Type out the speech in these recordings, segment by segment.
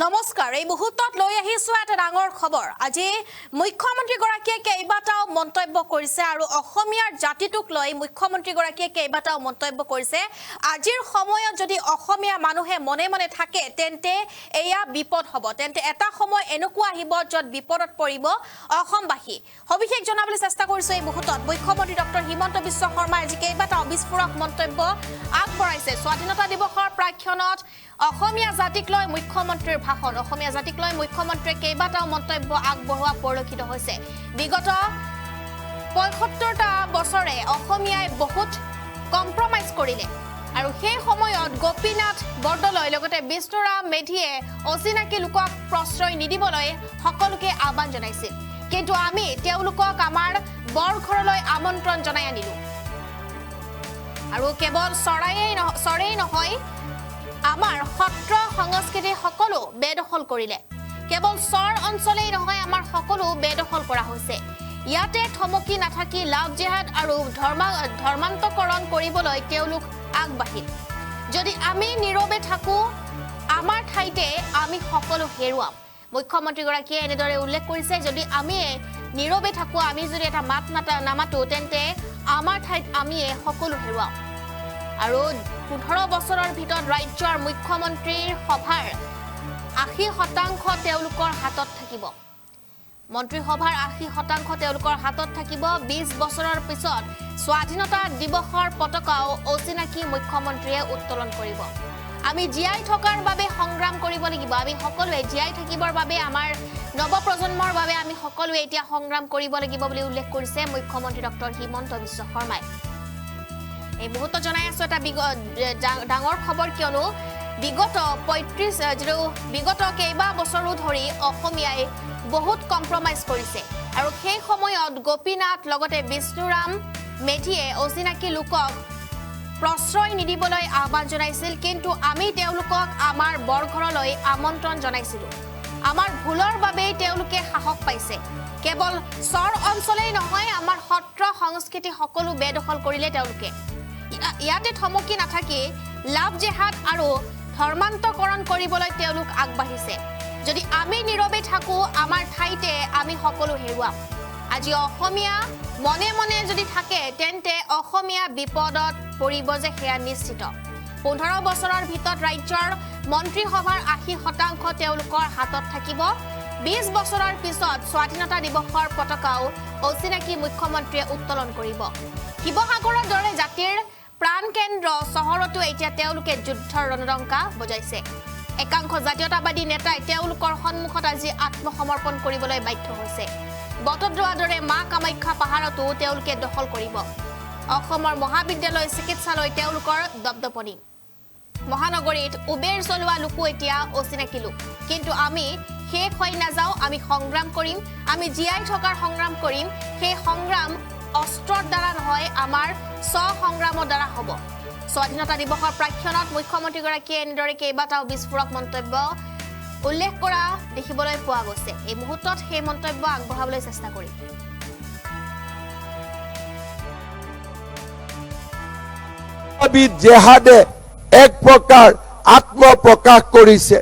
নমস্কাৰ এই মুহূৰ্তত লৈ আহিছোঁ এটা ডাঙৰ খবৰ। আজি মুখ্যমন্ত্ৰীগৰাকীয়ে কেইবাটাও মন্তব্য কৰিছে আৰু অসমীয়াৰ জাতিটোক লৈ মুখ্যমন্ত্ৰীগৰাকীয়ে কেইবাটাও মন্তব্য কৰিছে। আজিৰ সময়ত যদি অসমীয়া মানুহে মনে মনে থাকে তেন্তে এয়া বিপদ হ'ব। তেন্তে এটা সময় এনেকুৱা আহিব য'ত বিপদত পৰিব অসমবাসী। সবিশেষ জনাবলৈ চেষ্টা কৰিছোঁ এই মুহূৰ্তত। মুখ্যমন্ত্ৰী ডক্টৰ হিমন্ত বিশ্ব শৰ্মাই আজি কেইবাটাও বিস্ফোৰক মন্তব্য আগবঢ়াইছে। স্বাধীনতা দিৱসৰ প্ৰাক্ষণত অসমীয়া জাতিক লৈ মুখ্যমন্ত্ৰীৰ ভাষণ। অসমীয়া জাতিক লৈ মুখ্যমন্ত্ৰীয়ে কেইবাটাও মন্তব্য আগবঢ়োৱা পৰিলক্ষিত হৈছে। বিগত পঁয়সত্তৰটা বছৰে অসমীয়াই বহুত কম্প্ৰমাইজ কৰিলে। আৰু সেই সময়ত গোপীনাথ বৰদলৈ লগতে বিষ্ণুৰাম মেধিয়ে অচিনাকি লোকক প্ৰশ্ৰয় নিদিবলৈ সকলোকে আহ্বান জনাইছিল কিন্তু আমি তেওঁলোকক আমাৰ বৰঘৰলৈ আমন্ত্ৰণ জনাই আনিলোঁ। আৰু কেৱল চৰাইয়েই নহ চৰেই নহয় আমাৰ সত্ৰ সংস্কৃতি সকলো বেদখল কৰিলে। কেৱল চৰ অঞ্চলেই নহয় আমাৰ সকলো বেদখল কৰা হৈছে। ইয়াতে থমকি নাথাকি লাভ জেহাদ আৰু ধৰ্মা ধৰ্মান্তকৰণ কৰিবলৈ তেওঁলোক আগবাঢ়িল। যদি আমি নীৰৱে থাকোঁ আমাৰ ঠাইতে আমি সকলো হেৰুৱাম। মুখ্যমন্ত্ৰীগৰাকীয়ে এনেদৰে উল্লেখ কৰিছে যদি আমি নীৰৱে থাকোঁ আমি যদি এটা মাত নাতা নামাতো তেন্তে আমাৰ ঠাইত আমিয়ে সকলো হেৰুৱাম। আৰু পোন্ধৰ বছৰৰ ভিতৰত ৰাজ্যৰ মুখ্যমন্ত্ৰীৰ সভাৰ আশী শতাংশ তেওঁলোকৰ হাতত থাকিব। মন্ত্ৰীসভাৰ আশী শতাংশ তেওঁলোকৰ হাতত থাকিব। বিছ বছৰৰ পিছত স্বাধীনতা দিৱসৰ পতাকাও অচিনাকি মুখ্যমন্ত্ৰীয়ে উত্তোলন কৰিব। আমি জীয়াই থকাৰ বাবে সংগ্ৰাম কৰিব লাগিব। আমি সকলোৱে জীয়াই থাকিবৰ বাবে আমাৰ নৱপ্ৰজন্মৰ বাবে আমি সকলোৱে এতিয়া সংগ্ৰাম কৰিব লাগিব বুলি উল্লেখ কৰিছে মুখ্যমন্ত্ৰী ডক্টৰ হিমন্ত বিশ্ব শৰ্মাই। এই মুহূৰ্তত জনাই আছো এটা ডাঙৰ খবৰ কিয়নো বিগত পঁয়ত্ৰিছ যিটো বিগত কেইবা বছৰো ধৰি অসমীয়াই বহুত কম্প্ৰমাইজ কৰিছে। আৰু সেই সময়ত গোপীনাথ লগতে বিষ্ণুৰাম মেধিয়ে অচিনাকি লোকক প্ৰশ্ৰয় নিদিবলৈ আহ্বান জনাইছিল কিন্তু আমি তেওঁলোকক আমাৰ বৰঘৰলৈ আমন্ত্ৰণ জনাইছিলোঁ। আমাৰ ভুলৰ বাবেই তেওঁলোকে সাহস পাইছে। কেৱল চৰ অঞ্চলেই নহয় আমাৰ সত্ৰ সংস্কৃতি সকলো বেদখল কৰিলে তেওঁলোকে। ইয়াতে থমকি নাথাকি লাভ জেহাদ আৰু ধৰ্মান্তকৰণ কৰিবলৈ তেওঁলোক আগবাঢ়িছে। যদি আমি নীৰৱে থাকোঁ আমাৰ ঠাইতে আমি সকলো হেৰুৱাম। আজি অসমীয়া মনে মনে যদি থাকে তেন্তে অসমীয়া বিপদত পৰিব যে সেয়া নিশ্চিত। পোন্ধৰ বছৰৰ ভিতৰত ৰাজ্যৰ মন্ত্ৰীসভাৰ আশী শতাংশ তেওঁলোকৰ হাতত থাকিব। বিছ বছৰৰ পিছত স্বাধীনতা দিৱসৰ পতাকাও অচিনাকি মুখ্যমন্ত্ৰীয়ে উত্তোলন কৰিব। শিৱসাগৰৰ দৰে জাতিৰ প্ৰাণকেন্দ্ৰ চহৰতো এতিয়া তেওঁলোকে যুদ্ধৰ ৰণডংকা বজাইছে। একাংশ জাতীয়তাবাদী নেতাই তেওঁলোকৰ সন্মুখত আজি আত্মসমৰ্পণ কৰিবলৈ বাধ্য হৈছে। বটদ্ৰৱাৰ দৰে মা কামাখ্যা পাহাৰতো তেওঁলোকে দখল কৰিব। অসমৰ মহাবিদ্যালয় চিকিৎসালয় তেওঁলোকৰ দপদপনি। মহানগৰীত উবেৰ চলোৱা লোকো এতিয়া অচিনাকি লোক। কিন্তু আমি শেষ হৈ নাযাওঁ আমি সংগ্ৰাম কৰিম আমি জীয়াই থকাৰ সংগ্ৰাম কৰিম সেই সংগ্ৰাম অস্ত্ৰৰ দ্বাৰা নহয় আমাৰ স্বসংগ্ৰামৰ দ্বাৰা হ'ব। স্বাধীনতা দিৱসৰ প্ৰাক্ষণত মুখ্যমন্ত্ৰীগৰাকীয়ে এনেদৰে কেইবাটাও বিস্ফোৰক মন্তব্য উল্লেখ কৰা দেখিবলৈ পোৱা গৈছে। এই মুহূৰ্তত সেই মন্তব্য আগবঢ়াবলৈ চেষ্টা কৰিম। জেহাদে এক প্ৰকাৰ আত্মপ্ৰকাশ কৰিছে।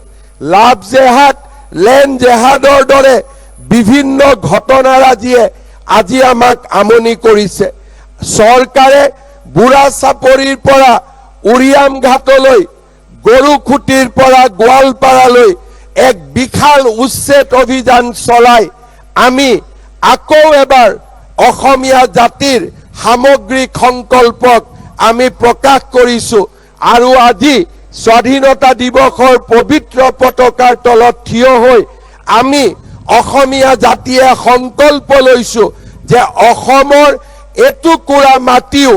লাভ জেহাদ লেণ্ড জেহাদৰ দৰে বিভিন্ন ঘটনাৰাজিয়ে আজি আমাক আমনি কৰিছে। চৰকাৰে বুঢ়া চাপৰিৰ পৰা উৰিয়াম ঘাটলৈ গৰুখুটিৰ পৰা গোৱালপাৰালৈ এক বিশাল উচ্ছেদ অভিযান চলাই আমি আকৌ এবাৰ অসমীয়া জাতিৰ সামগ্ৰিক সংকল্পক আমি প্ৰকাশ কৰিছো আৰু আজি স্বাধীনতা দিৱসৰ পবিত্ৰ পতাকাৰ তলত থিয় হৈ আমি অসমীয়া জাতিয়ে সংকল্প লৈছো যে অসমৰ এটুকুৰা মাটিও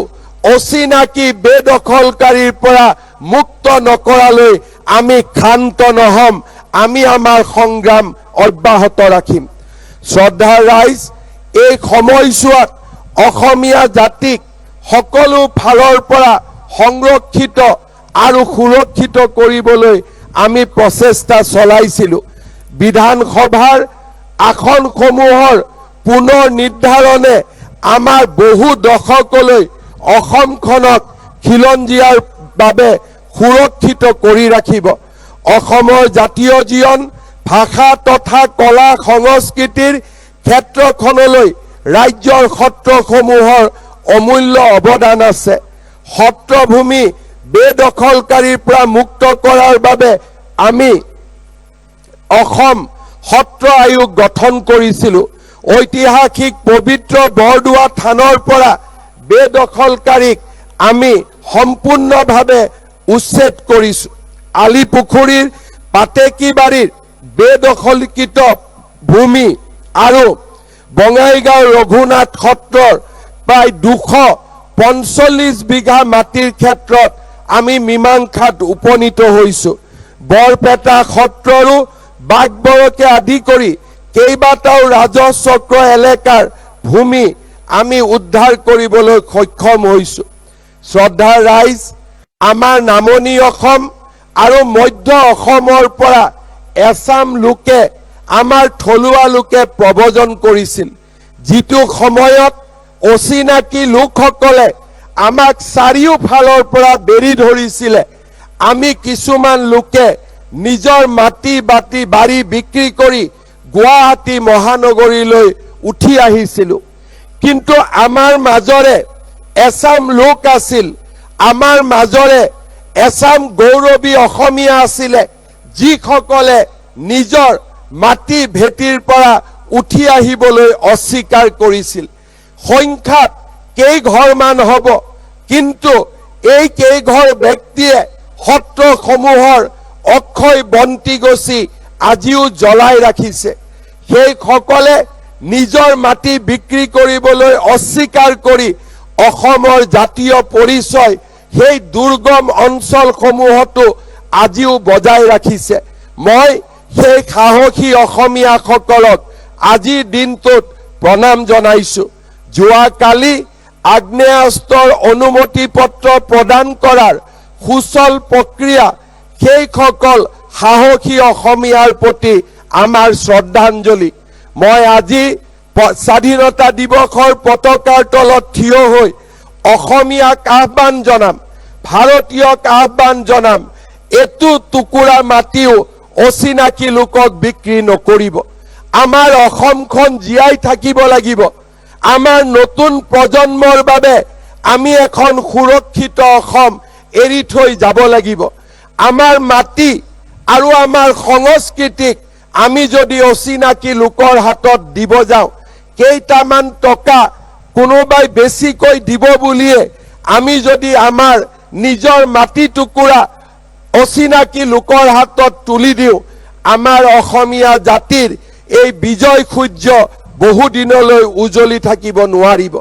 অচিনাকি বেদখলকাৰীৰ পৰা মুক্ত নকৰালৈ আমি ক্ষান্ত নহ'ম, আমি আমাৰ সংগ্ৰাম অব্যাহত ৰাখিম। শ্ৰদ্ধা ৰাইজ, এই সময়ছোৱাত অসমীয়া জাতিক সকলো ফালৰ পৰা সংৰক্ষিত আৰু সুৰক্ষিত কৰিবলৈ আমি প্ৰচেষ্টা চলাইছিলোঁ। বিধানসভাৰ আসনসমূহৰ পুনৰ নিৰ্ধাৰণে আমাৰ বহু দশকলৈ অসমখনক খিলঞ্জীয়াৰ বাবে সুৰক্ষিত কৰি ৰাখিব। অসমৰ জাতীয় জীৱন, ভাষা তথা কলা সংস্কৃতিৰ ক্ষেত্ৰখনলৈ ৰাজ্যৰ সত্ৰসমূহৰ অমূল্য অৱদান আছে। সত্ৰভূমি বেদখলকাৰীৰ পৰা মুক্ত কৰাৰ বাবে আমি অসম সত্ৰ আয়োগ গঠন কৰিছিলোঁ। ঐতিহাসিক পবিত্ৰ বৰদোৱা থানৰ পৰা বেদখলকাৰীক আমি সম্পূৰ্ণভাৱে উচ্ছেদ কৰিছোঁ। আলিপুখুৰীৰ পাতেকীবাৰীৰ বেদখলকৃত ভূমি আৰু বঙাইগাঁও ৰঘুনাথ সত্ৰৰ প্ৰায় দুশ পঞ্চল্লিছ বিঘা মাটিৰ ক্ষেত্ৰত আমি মীমাংসাত উপনীত হৈছোঁ। বৰপেটা সত্ৰৰো বাঘবৰকে আদি কৰি কেইবাটাও ৰাজহ চক্ৰ এলেকাৰ ভূমি আমি উদ্ধাৰ কৰিবলৈ সক্ষম হৈছোঁ। শ্ৰদ্ধাৰ ৰাইজ, আমাৰ নামনি অসম আৰু মধ্য অসমৰ পৰা এছাম লোকে আমাৰ থলুৱা লোকে প্ৰব্ৰজন কৰিছিল। যিটো সময়ত অচিনাকি লোকসকলে আমাক চাৰিওফালৰ পৰা বেৰি ধৰিছিলে। আমি কিছুমান লোকে নিজৰ মাটি বাটি বাৰী বিক্ৰী কৰি গুৱাহাটী মহানগৰীলৈ উঠি আহিছিলোঁ। কিন্তু আমাৰ মাজৰে এছাম লোক আছিল, আমাৰ মাজৰে এছাম গৌৰৱী অসমীয়া আছিলে, যিসকলে নিজৰ মাটি ভেটিৰ পৰা উঠি আহিবলৈ অস্বীকাৰ কৰিছিল। সংখ্যাত কেইঘৰমান হ'ব, কিন্তু এই কেইঘৰ ব্যক্তিয়ে সত্ৰসমূহৰ অক্ষয় বন্তি গছি আজিও জ্বলাই ৰাখিছে। সেইসকলে নিজৰ মাটি বিক্ৰী কৰিবলৈ অস্বীকাৰ কৰি অসমৰ জাতীয় পৰিচয়, সেই দুৰ্গম অঞ্চলসমূহতো আজিও বজাই ৰাখিছে। মই সেই সাহসী অসমীয়াসকলক আজিৰ দিনটোত প্ৰণাম জনাইছোঁ। যোৱাকালি আগ্নেয়াস্ত্ৰৰ অনুমতি পত্ৰ প্ৰদান কৰাৰ সুচল প্ৰক্ৰিয়া সেইসকল সাহসী অসমীয়াৰ প্ৰতি আমাৰ শ্ৰদ্ধাঞ্জলি মই আজি স্বাধীনতা দিৱসৰ পতাকাৰ তলত থিয় হৈ অসমীয়াক আহ্বান জনাম, ভাৰতীয়ক আহ্বান জনাম। এইটো টুকুৰা মাটিও অচিনাকি লোকক বিক্ৰী নকৰিব। আমাৰ অসমখন জীয়াই থাকিব লাগিব। আমাৰ নতুন প্ৰজন্মৰ বাবে আমি এখন সুৰক্ষিত অসম এৰি থৈ যাব লাগিব। আমাৰ মাটি আৰু আমাৰ সংস্কৃতিক আমি যদি অচিনাকি লোকৰ হাতত দিব যাওঁ, কেইটামান টকা কোনোবাই বেছিকৈ দিব বুলিয়ে আমি যদি আমাৰ নিজৰ মাটি টুকুৰা অচিনাকি লোকৰ হাতত তুলি দিওঁ, আমাৰ অসমীয়া জাতিৰ এই বিজয় সূৰ্য বহুদিনলৈ উজ্বলি থাকিব নোৱাৰিব।